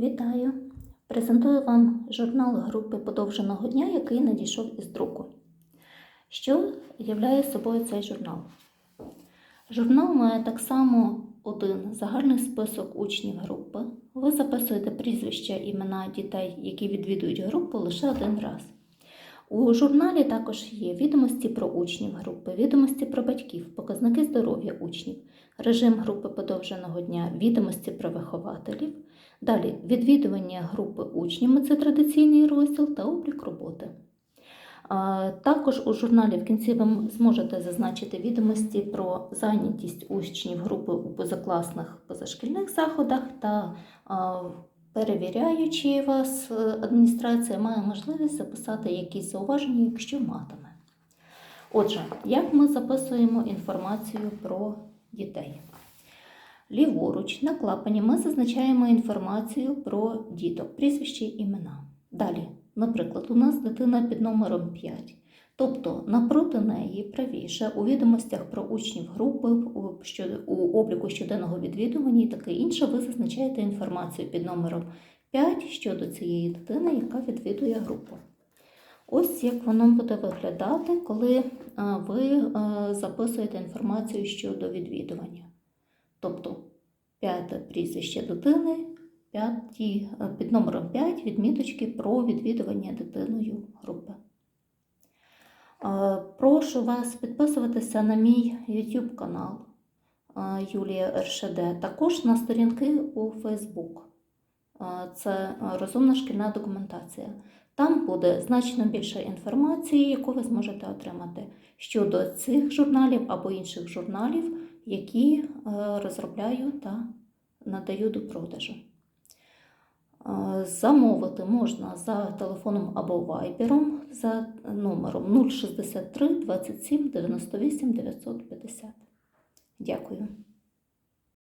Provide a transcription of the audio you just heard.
Вітаю! Презентую вам журнал групи подовженого дня, який надійшов із друку. Що являє собою цей журнал? Журнал має так само один загальний список учнів групи. Ви записуєте прізвища, імена дітей, які відвідують групу лише один раз. У журналі також є відомості про учнів групи, відомості про батьків, показники здоров'я учнів, режим групи подовженого дня, відомості про вихователів. Далі відвідування групи учнями це традиційний розділ та облік роботи. Також у журналі в кінці ви зможете зазначити відомості про зайнятість учнів групи у позакласних позашкільних заходах та перевіряючи вас, е, адміністрація має можливість записати якісь зауваження, якщо матиме. Отже, як ми записуємо інформацію про дітей? Ліворуч на клапані ми зазначаємо інформацію про діток, прізвище імена. Далі, наприклад, у нас дитина під номером 5. Тобто напроти неї правіше у відомостях про учнів групи, у, обліку щоденного відвідування і таке інше, ви зазначаєте інформацію під номером 5 щодо цієї дитини, яка відвідує групу. Ось як воно буде виглядати, коли ви записуєте інформацію щодо відвідування. Тобто п'яте прізвище дитини, п'яті, під номером 5 відміточки про відвідування дитиною групи. Е, Прошу вас підписуватися на мій YouTube канал е, Юлія РШД, також на сторінки у Facebook. Е, Це розумна шкільна документація. Там буде значно більше інформації, яку ви зможете отримати щодо цих журналів або інших журналів, які розробляю та надаю до продажу. Замовити можна за телефоном або вайбером за номером 063 27 98 950. Дякую.